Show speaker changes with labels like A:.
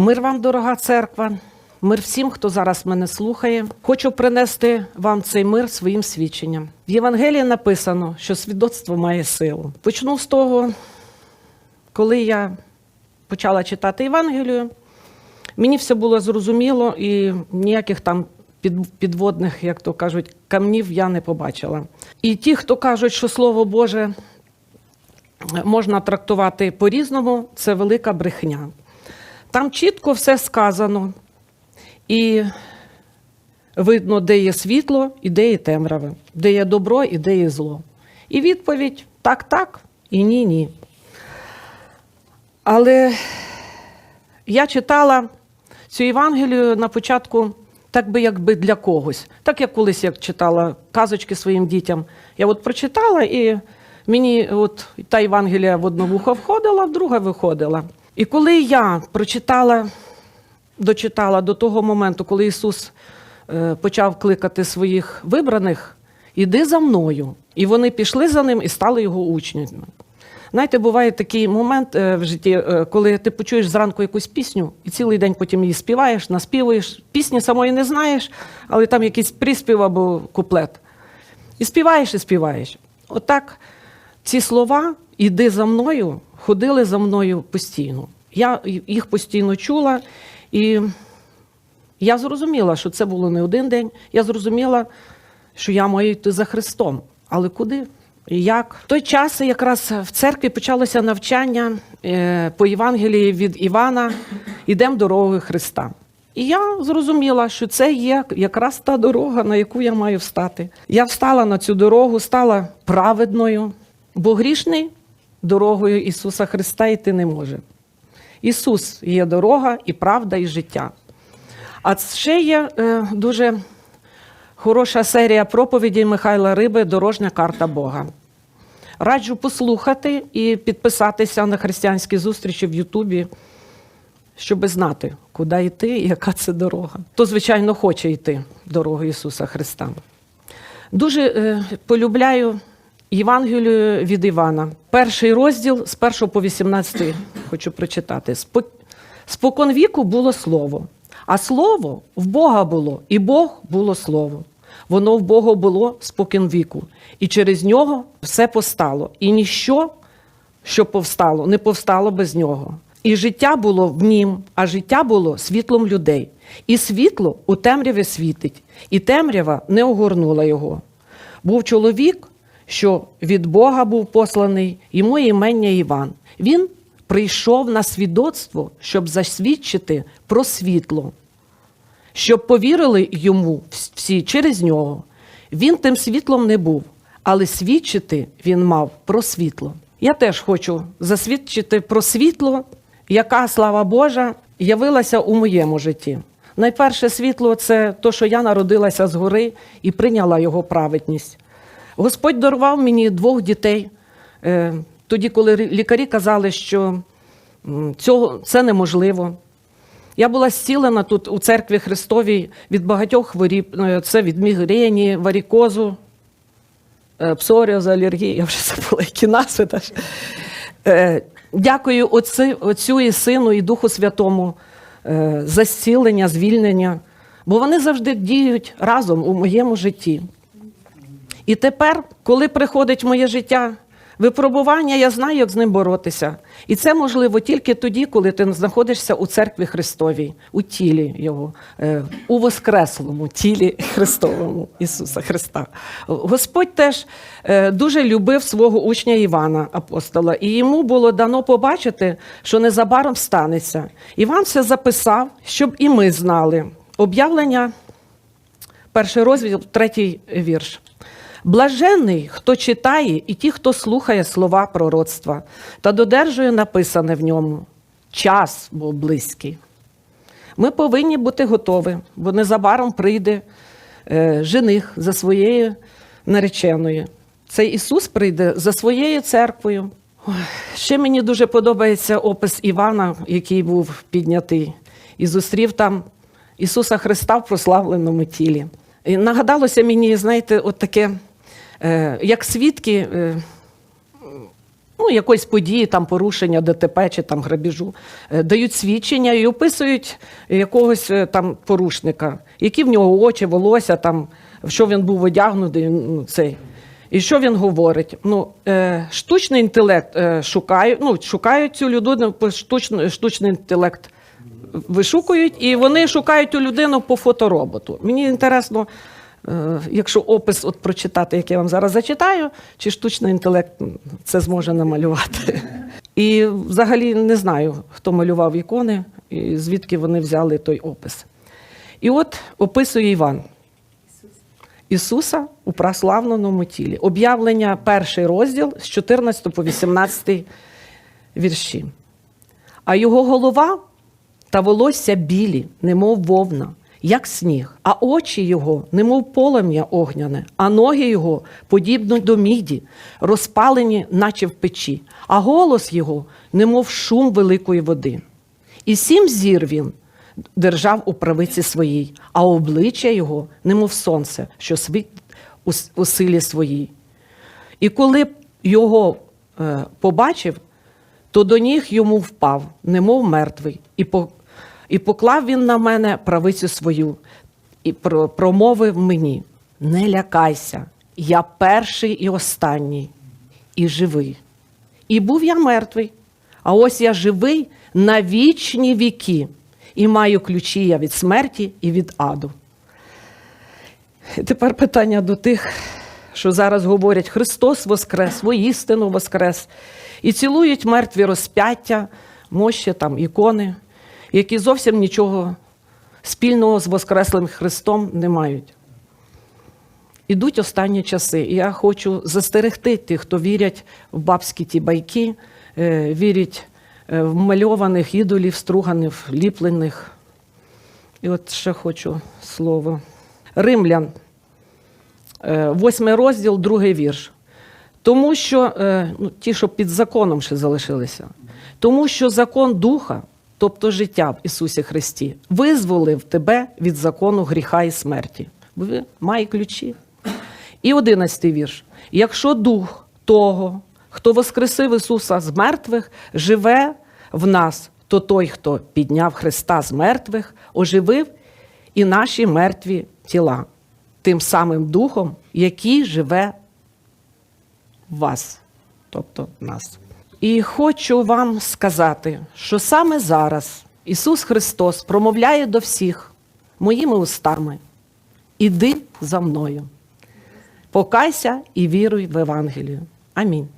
A: Мир вам, дорога церква, мир всім, хто зараз мене слухає. Хочу принести вам цей мир своїм свідченням. В Євангелії написано, що свідоцтво має силу. Почну з того, коли я почала читати Євангелію, мені все було зрозуміло і ніяких там підводних, як то кажуть, камнів я не побачила. І ті, хто кажуть, що Слово Боже можна трактувати по-різному, це велика брехня. Там чітко все сказано, і видно, де є світло і де є темряве, де є добро і де є зло. І відповідь так, так і ні, ні. Але я читала цю Євангелію на початку, так би якби для когось. Так як колись як читала казочки своїм дітям. Я от прочитала, і мені от та Євангелія в одне вухо входила, в друге виходила. І коли я прочитала, дочитала до того моменту, коли Ісус е, почав кликати своїх вибраних, іди за мною. І вони пішли за ним і стали його учнями. Знаєте, буває такий момент е, в житті, е, коли ти почуєш зранку якусь пісню і цілий день потім її співаєш, наспівуєш. Пісні самої не знаєш, але там якийсь приспів або куплет. І співаєш, і співаєш. Отак ці слова іди за мною, ходили за мною постійно. Я їх постійно чула, і я зрозуміла, що це було не один день. Я зрозуміла, що я маю йти за Христом. Але куди? Як? В той час якраз в церкві почалося навчання е, по Євангелії від Івана Ідемо дорогою Христа. І я зрозуміла, що це є якраз та дорога, на яку я маю встати. Я встала на цю дорогу, стала праведною, бо грішний дорогою Ісуса Христа йти не може. Ісус є дорога і правда, і життя. А ще є е, дуже хороша серія проповідей Михайла Риби Дорожня карта Бога. Раджу послухати і підписатися на християнські зустрічі в Ютубі, щоб знати, куди йти і яка це дорога. Хто, звичайно, хоче йти дорогою Ісуса Христа. Дуже е, полюбляю Євангелію від Івана. Перший розділ з 1 по 18 хочу прочитати. Спокон віку було слово, а слово в Бога було, і Бог було слово. Воно в Бога було спокон віку, і через нього все постало, і ніщо, що повстало, не повстало без нього. І життя було в нім, а життя було світлом людей. І світло у темряві світить, і темрява не огорнула його. Був чоловік, що від Бога був посланий, йому імення Іван. Він прийшов на свідоцтво, щоб засвідчити про світло, щоб повірили йому всі через нього. Він тим світлом не був, але свідчити він мав про світло. Я теж хочу засвідчити про світло, яка, слава Божа, явилася у моєму житті. Найперше світло це то, що я народилася згори і прийняла його праведність. Господь дарував мені двох дітей. е, Тоді, коли лікарі казали, що цього це неможливо. Я була зцілена тут у церкві Христовій від багатьох хворіб. Е, Це від мігрені, варікозу, е, псоріозу, алергії. Я вже забула, які назви. Дякую Отцю, Отцю і Сину, і Духу Святому за зцілення, звільнення, бо вони завжди діють разом у моєму житті. І тепер, коли приходить моє життя випробування, я знаю, як з ним боротися. І це можливо тільки тоді, коли ти знаходишся у церкві Христовій, у тілі Його, е, у воскреслому тілі Христовому Ісуса Христа. Господь теж е, дуже любив свого учня Івана, апостола, і йому було дано побачити, що незабаром станеться. Іван це записав, щоб і ми знали. Об'явлення Перший розділ, третій вірш. Блаженний, хто читає, і ті, хто слухає слова пророцтва, та додержує написане в ньому. Час був близький. Ми повинні бути готові, бо незабаром прийде е, жених за своєю нареченою. Цей Ісус прийде за своєю церквою. Ой, Ще мені дуже подобається опис Івана, який був піднятий, і зустрів там Ісуса Христа в прославленому тілі. І нагадалося мені, знаєте, от таке, як свідки. Е, ну, якоїсь події, там порушення ДТП чи там грабіжу, е, дають свідчення і описують якогось е, там порушника, які в нього очі, волосся, там, в що він був одягнутий. Ну, цей. І що він говорить? Ну, е, штучний інтелект е, шукає, ну, шукають цю людину, штучний, штучний інтелект вишукують, і вони шукають ту людину по фотороботу. Мені інтересно, е, якщо опис от прочитати, як я вам зараз зачитаю, чи штучний інтелект це зможе намалювати. І взагалі не знаю, хто малював ікони, і звідки вони взяли той опис. І от описує Іван. Ісуса у прославленому тілі. Об'явлення перший розділ з 14 по 18 вірші. А його голова та волосся білі, немов вовна, як сніг, а очі його, немов полум'я огняне, а ноги його подібно до міді, розпалені, наче в печі, а голос його, немов шум великої води. І сім зір він держав у правиці своїй, а обличчя його, немов сонце, що світить у, силі своїй. І коли його е, побачив, то до ніг йому впав, немов мертвий, і, і поклав він на мене правицю свою, і промовив мені: Не лякайся, я перший і останній, і живий. І був я мертвий, а ось я живий на вічні віки, і маю ключі я від смерті і від аду. І тепер питання до тих, що зараз говорять: Христос Воскрес, воістину Воскрес, і цілують мертві розп'яття, мощі там, ікони, які зовсім нічого спільного з Воскреслим Христом не мають. Ідуть останні часи, я хочу застерегти тих, хто вірять в бабські ті байки, е, вірять е, в мальованих ідолів, струганих, ліплених. І от ще хочу слово. Римлян, е, восьмий розділ, другий вірш. Тому що ну, ті, що під законом ще залишилися, тому що закон духа, тобто життя в Ісусі Христі, визволив тебе від закону гріха і смерті. Ви має ключі. І одинадцятий вірш. Якщо дух того, хто воскресив Ісуса з мертвих, живе в нас, то той, хто підняв Христа з мертвих, оживив і наші мертві тіла, тим самим духом, який живе в вас, тобто в нас. І хочу вам сказати, що саме зараз Ісус Христос промовляє до всіх моїми устами: іди за мною, покайся і віруй в Евангелію. Амінь.